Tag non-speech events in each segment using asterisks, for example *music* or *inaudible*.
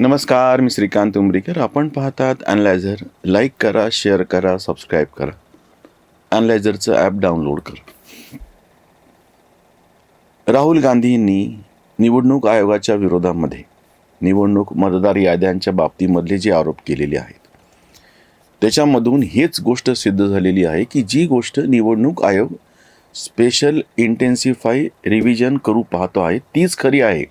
नमस्कार मी श्रीकांत उमरीकर. आपण पाहतात अनलायझर लाईक करा शेअर करा सबस्क्राईब करा. अनलायझरचं ॲप डाउनलोड करा. राहुल गांधींनी निवडणूक आयोगाच्या विरोधामध्ये निवडणूक मतदार याद्यांच्या बाबतीमधले जे आरोप केलेले आहेत त्याच्यामधून हेच गोष्ट सिद्ध झालेली आहे की जी गोष्ट निवडणूक आयोग स्पेशल इंटेन्सिफाय रिव्हिजन करू पाहतो आहे तीच खरी आहे.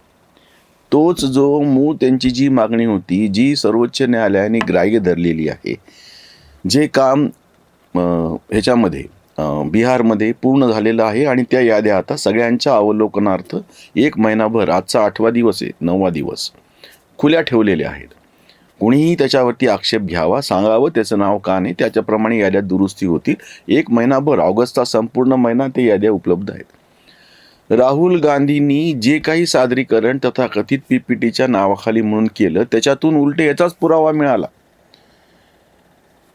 तोच जो मूळ त्यांची जी मागणी होती जी सर्वोच्च न्यायालयाने ग्राह्य धरलेली आहे जे काम ह्याच्यामध्ये बिहारमध्ये पूर्ण झालेलं आहे आणि त्या याद्या आता सगळ्यांच्या अवलोकनार्थ एक महिनाभर आजचा आठवा दिवस आहे नववा दिवस खुल्या ठेवलेल्या आहेत. कोणीही त्याच्यावरती आक्षेप घ्यावा सांगावं त्याचं नाव का नाही त्याच्याप्रमाणे याद्या दुरुस्ती होतील. एक महिनाभर ऑगस्टचा संपूर्ण महिना ते याद्या उपलब्ध आहेत. राहुल गांधींनी जे काही सादरीकरण तथाकथित पीपीटीच्या नावाखाली म्हणून केलं त्याच्यातून उलटे याचाच पुरावा मिळाला.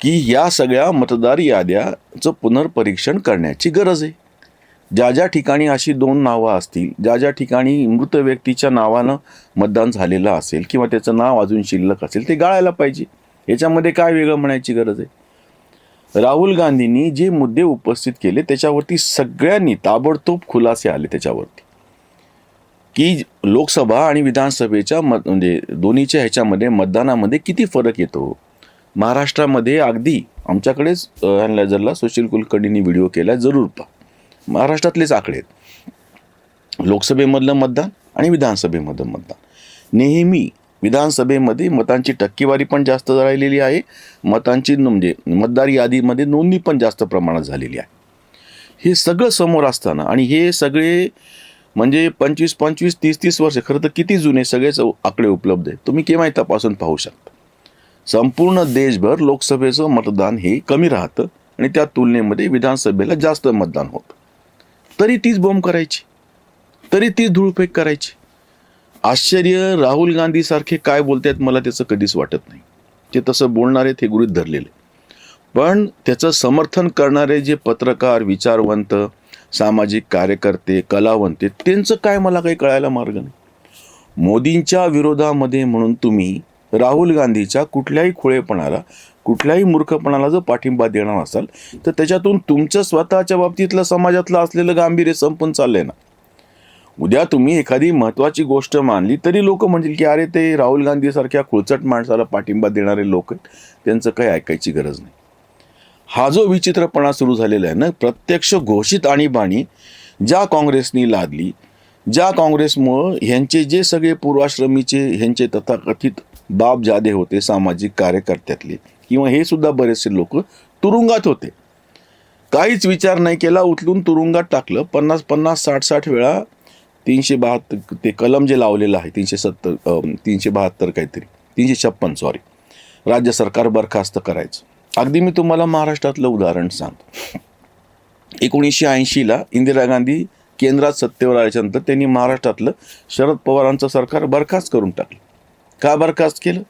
की या सगळ्या मतदार याद्याचं पुनर्परीक्षण करण्याची गरज आहे. ज्या ज्या ठिकाणी अशी दोन नावं असतील ज्या ज्या ठिकाणी मृत व्यक्तीच्या नावानं मतदान झालेलं असेल किंवा त्याचं नाव अजून शिल्लक असेल ते गाळायला पाहिजे. याच्यामध्ये काय वेगळं म्हणायची गरज आहे? राहुल गांधींनी जे मुद्दे उपस्थित केले त्याच्यावरती सगळ्यांनी ताबडतोब खुलासे आले त्याच्यावरती. की लोकसभा आणि विधानसभेच्या मत म्हणजे दोन्हीच्या ह्याच्यामध्ये मतदानामध्ये किती फरक येतो? महाराष्ट्रामध्ये अगदी आमच्याकडेच अॅनलायझरला सुशील कुलकर्णींनी व्हिडिओ केला जरूर पहा. महाराष्ट्रातलेच आकडे आहेत. लोकसभेमधलं मतदान आणि विधानसभेमधलं मतदान. नेहमी विधानसभेमध्ये मतांची टक्केवारी पण जास्त राहिलेली आहे. मतांची म्हणजे मतदार यादीमध्ये नोंदणी पण जास्त प्रमाणात झालेली आहे. हे सगळं समोर असताना आणि हे सगळे म्हणजे पंचवीस पंचवीस तीस तीस वर्ष खरं तर किती जुने सगळेच आकडे उपलब्ध आहेत. तुम्ही केव्हाही तपासून पाहू शकता. संपूर्ण देशभर लोकसभेचं मतदान हे कमी राहतं आणि त्या तुलनेमध्ये विधानसभेला जास्त मतदान होतं. तरी तीच बॉम्ब करायची. तरी तीच धूळफेक करायची. आश्चर्य राहुल गांधी सारखे काय बोलतात मला त्याचं कधीच वाटत नाही. ते तसं बोलणारे ते गृहित धरलेले. पण त्याचं समर्थन करणारे जे पत्रकार विचारवंत सामाजिक कार्यकर्ते कलावंत आहेत, त्यांचं काय मला काही कळायला मार्ग नाही. मोदींच्या विरोधामध्ये म्हणून तुम्ही राहुल गांधीच्या कुठल्याही खुळेपणाला कुठल्याही मूर्खपणाला जर पाठिंबा देणार असाल तर त्याच्यातून तुमचं स्वतःच्या बाबतीतलं समाजातलं असलेलं गांभीर्य संपून चाललंय ना. उद्या तुम्ही एखादी महत्त्वाची गोष्ट मानली तरी लोक म्हणतील की अरे ते राहुल गांधीसारख्या खुळचट माणसाला पाठिंबा देणारे लोक आहेत. त्यांचं काही ऐकायची गरज नाही. हा जो विचित्रपणा सुरू झालेला आहे ना प्रत्यक्ष घोषित आणीबाणी ज्या काँग्रेसनी लादली ज्या काँग्रेसमुळं ह्यांचे जे सगळे पूर्वाश्रमीचे ह्यांचे तथाकथित बाप जादे होते सामाजिक कार्यकर्त्यातले किंवा हे सुद्धा बरेचसे लोक तुरुंगात होते. काहीच विचार नाही केला उचलून तुरुंगात टाकलं. पन्नास पन्नास साठ साठ वेळा तीनशे बहात्तर ते कलम जे लावलेलं आहे तीनशे सत्तर तीनशे बहात्तर काहीतरी तीनशे छप्पन सॉरी राज्य सरकार बरखास्त करायचं. अगदी मी तुम्हाला महाराष्ट्रातलं उदाहरण सांगतो. एकोणीसशे ऐंशीला इंदिरा गांधी केंद्रात सत्तेवर आल्याच्यानंतर त्यांनी महाराष्ट्रातलं शरद पवारांचं सरकार बरखास्त करून टाकलं. का बरखास्त केलं?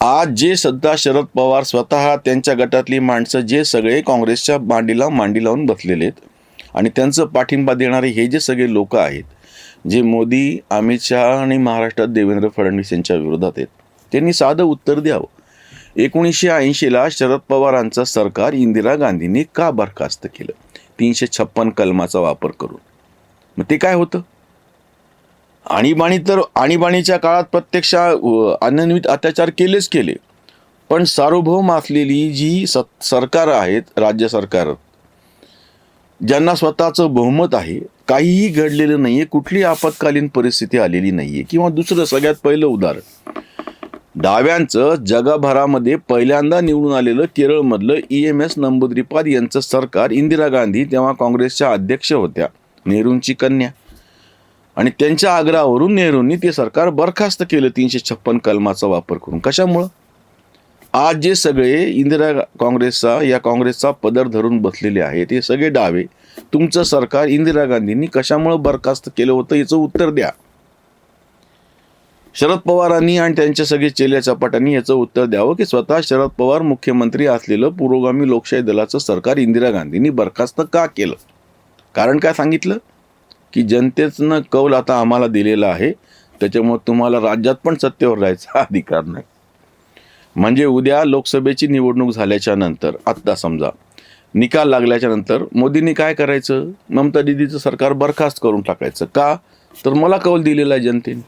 आज जे सध्या शरद पवार स्वतः त्यांच्या गटातली माणसं जे सगळे काँग्रेसच्या मांडीला मांडी लावून बसलेले आहेत आणि त्यांचं पाठिंबा देणारे हे जे सगळे लोक आहेत जे मोदी अमित शहा आणि महाराष्ट्रात देवेंद्र फडणवीस यांच्या विरोधात आहेत त्यांनी साधं उत्तर द्यावं. एकोणीसशे ऐंशीला शरद पवारांचं सरकार इंदिरा गांधींनी का बरखास्त केलं? तीनशे छप्पन कलमाचा वापर करून. मग ते काय होतं? आणीबाणी तर आणीबाणीच्या काळात प्रत्यक्ष अनन्वित अत्याचार केलेच केले. पण सार्वभौम असलेली जी स सरकार आहेत राज्य सरकार ज्यांना स्वतःचं बहुमत आहे काहीही घडलेलं नाहीये कुठली आपत्कालीन परिस्थिती आलेली नाहीये. किंवा दुसरं सगळ्यात पहिलं उदाहरण. डाव्यांचं जगभरामध्ये पहिल्यांदा निवडून आलेलं केरळमधलं ई एम एस नंबुद्रीपाद यांचं सरकार इंदिरा गांधी तेव्हा काँग्रेसच्या अध्यक्ष होत्या नेहरूंची कन्या. आणि त्यांच्या आग्रहावरून नेहरूंनी ते सरकार बरखास्त केलं तीनशे छप्पन कलमाचा वापर करून. कशामुळं? आज जे सगळे इंदिरा काँग्रेसचा या काँग्रेसचा पदर धरून बसलेले आहेत हे सगळे डावे तुमचं सरकार इंदिरा गांधींनी कशामुळं बरखास्त केलं होतं याचं उत्तर द्या. शरद पवारांनी आणि त्यांच्या सगळे चेल्या चपाटांनी याचं उत्तर द्यावं की स्वतः शरद पवार मुख्यमंत्री असलेलं पुरोगामी लोकशाही दलाचं सरकार इंदिरा गांधींनी बरखास्त का केलं? कारण काय सांगितलं? की जनतेनं कौल आता आम्हाला दिलेला आहे त्याच्यामुळे तुम्हाला राज्यात पण सत्तेवर राहायचा *laughs* अधिकार नाही. म्हणजे उद्या लोकसभेची निवडणूक झाल्याच्यानंतर आत्ता समजा निकाल लागल्याच्या नंतर मोदींनी काय करायचं? ममता दिदीचं सरकार बरखास्त करून टाकायचं का? तर मला कौल दिलेला आहे जनतेने.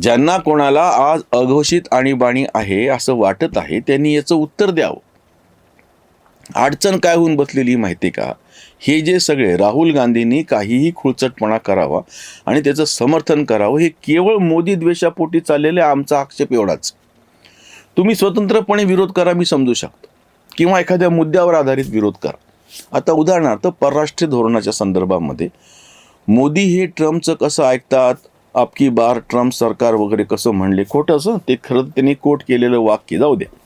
ज्यांना कोणाला आज अघोषित आणीबाणी आहे असं वाटत आहे त्यांनी याचं उत्तर द्यावं. अडचण काय होऊन बसलेली माहिती का? हे जे सगळे राहुल गांधींनी काहीही खुळचटपणा करावा आणि त्याचं समर्थन करावं हे केवळ मोदी द्वेषापोटी चाललेलं आमचा आक्षेप एवढाच. तुम्ही स्वतंत्रपणे विरोध करा मी समजू शकतो. किंवा एखाद्या मुद्द्यावर आधारित विरोध करा. आता उदाहरणार्थ परराष्ट्रीय धोरणाच्या संदर्भामध्ये मोदी हे ट्रम्पचं कसं ऐकतात आपकी बार ट्रम्प सरकार वगैरे कसं म्हणले खोटं असं ते खरं त्यांनी कोट केलेलं वाक्य जाऊ द्या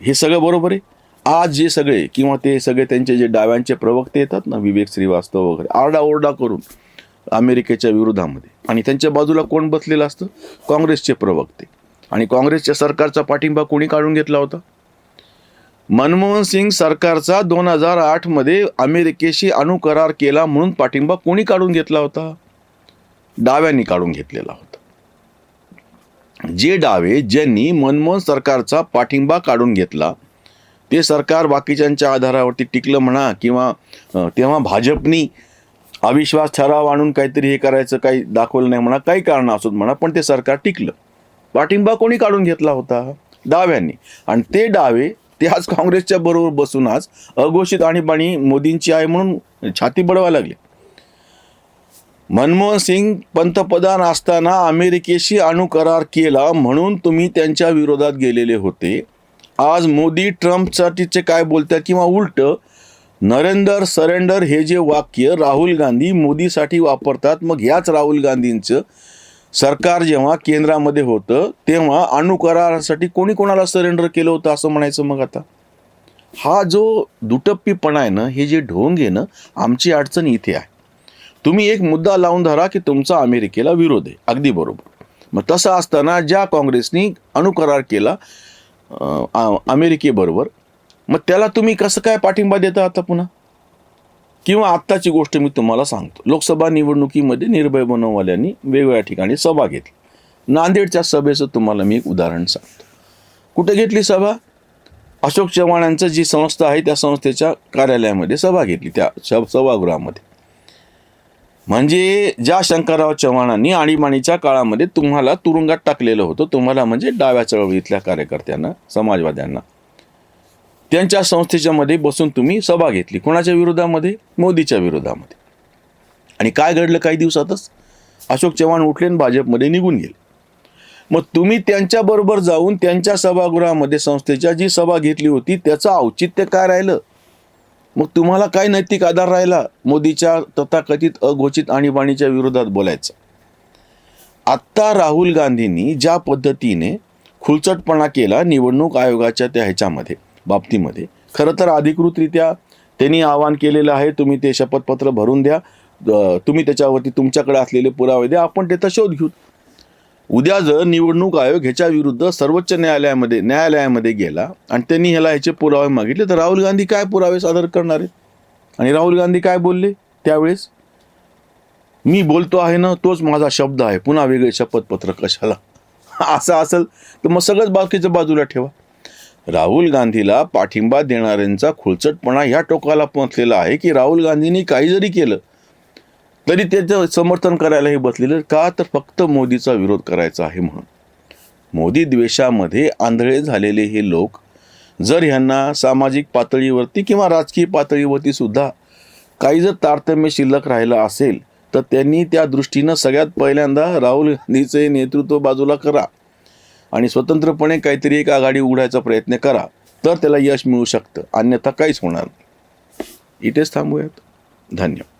हे सगळं बरोबर आहे? आज जे सगळे किंवा ते सगळे त्यांचे जे डाव्यांचे प्रवक्ते येतात ना विवेक श्रीवास्तव वगैरे आरडाओरडा करून अमेरिकेच्या विरोधामध्ये. आणि त्यांच्या बाजूला कोण बसलेलं असतं? काँग्रेसचे प्रवक्ते. आणि काँग्रेसच्या सरकारचा पाठिंबा कोणी काढून घेतला होता? मनमोहन सिंग सरकारचा दोन हजार आठमध्ये अमेरिकेशी अणुकरार केला म्हणून पाठिंबा कोणी काढून घेतला होता? डाव्यांनी काढून घेतलेला होता. जे डावे ज्यांनी मनमोहन सरकारचा पाठिंबा काढून घेतला ते सरकार बाकीच्यांच्या आधारावरती टिकलं म्हणा किंवा तेव्हा भाजपनी अविश्वास ठराव आणून काहीतरी हे करायचं काही दाखवलं नाही म्हणा काही कारण असोत म्हणा पण ते सरकार टिकलं. पाठिंबा कोणी काढून घेतला होता? डाव्यांनी. आणि ते डावे ते आज काँग्रेसच्या बरोबर बसून आज अघोषित आणीबाणी मोदींची आहे म्हणून छाती बडवायला लागले. मनमोहन सिंग पंतप्रधान असताना अमेरिकेशी अणुकरार केला म्हणून तुम्ही त्यांच्या विरोधात गेलेले होते. आज मोदी ट्रम्पसाठीचे काय बोलतात किंवा उलट नरेंदर सरेंडर हे जे वाक्य राहुल गांधी मोदीसाठी वापरतात मग ह्याच राहुल गांधींचं सरकार जेव्हा केंद्रामध्ये होतं तेव्हा अणुकरारासाठी कोणी कोणाला सरेंडर केलं होतं असं म्हणायचं मग आता? हा जो दुटप्पीपणा आहे ना हे जे ढोंग आहे ना आमची अडचण इथे आहे. तुम्ही एक मुद्दा लावून धरा की तुमचा अमेरिकेला विरोध आहे. अगदी बरोबर. मग तसं असताना ज्या काँग्रेसनी अणुकरार केला अमेरिकेबरोबर मग त्याला तुम्ही कसं काय पाठिंबा देता आता पुन्हा? किंवा आत्ताची गोष्ट मी तुम्हाला सांगतो. लोकसभा निवडणुकीमध्ये निर्भय बनववाल्यांनी वेगवेगळ्या ठिकाणी सभा घेतली. नांदेडच्या सभेचं तुम्हाला मी एक उदाहरण सांगतो. कुठे घेतली सभा? अशोक चव्हाणांचं जी संस्था आहे त्या संस्थेच्या कार्यालयामध्ये सभा घेतली त्या स- सभागृहामध्ये. म्हणजे ज्या शंकरराव चव्हाणांनी आणीबाणीच्या काळामध्ये तुम्हाला तुरुंगात टाकलेलं होतं तुम्हाला म्हणजे डाव्या चळवळीतल्या कार्यकर्त्यांना समाजवाद्यांना त्यांच्या संस्थेच्या मध्ये बसून तुम्ही सभा घेतली. कोणाच्या विरोधामध्ये? मोदीच्या विरोधामध्ये. आणि काय घडलं काही दिवसातच? अशोक चव्हाण उठले आणि भाजपमध्ये निघून गेले. मग तुम्ही त्यांच्याबरोबर जाऊन त्यांच्या सभागृहामध्ये संस्थेच्या जी सभा घेतली होती त्याचं औचित्य काय राहिलं? मग तुम्हाला काय नैतिक आधार राहिला मोदीच्या तथाकथित अघोषित आणीबाणीच्या विरोधात बोलायचं? आत्ता राहुल गांधींनी ज्या पद्धतीने खुलचटपणा केला निवडणूक आयोगाच्या त्या ह्याच्यामध्ये बाबतीमध्ये. खरं तर अधिकृतरित्या त्यांनी आवाहन केलेलं आहे तुम्ही ते शपथपत्र भरून द्या. तुम्ही त्याच्यावरती तुमच्याकडे असलेले पुरावे द्या आपण त्याचा शोध घेऊ. उद्या जर निवडणूक आयोग ह्याच्या विरुद्ध सर्वोच्च न्यायालयामध्ये न्यायालयामध्ये गेला आणि त्यांनी ह्याला ह्याचे पुरावे मागितले तर राहुल गांधी काय पुरावे सादर करणार आहेत? आणि राहुल गांधी काय बोलले त्यावेळेस? मी बोलतो आहे ना तोच माझा शब्द आहे पुन्हा वेगळे शपथपत्र कशाला? *laughs* असं असेल तर मग सगळंच बाकीचं बाजूला ठेवा. राहुल गांधीला पाठिंबा देणाऱ्यांचा खुळचटपणा ह्या टोकाला पोहोचलेला आहे की राहुल गांधींनी काही जरी केलं तरी त्याचं समर्थन करायलाही बसलेलं का तर फक्त मोदीचा विरोध करायचा आहे म्हणून. मोदी द्वेषामध्ये आंधळे झालेले हे लोक जर ह्यांना सामाजिक पातळीवरती किंवा राजकीय पातळीवरती सुद्धा काही जर तारतम्य शिल्लक राहिलं असेल तर त्यांनी त्या दृष्टीनं सगळ्यात पहिल्यांदा राहुल गांधीचे नेतृत्व बाजूला करा. आणि स्वतंत्रपणे काहीतरी एक आघाडी उघडायचा प्रयत्न करा तर त्याला यश मिळू शकतं. अन्यथा काहीच होणार नाही. इथेच थांबूयात. धन्यवाद.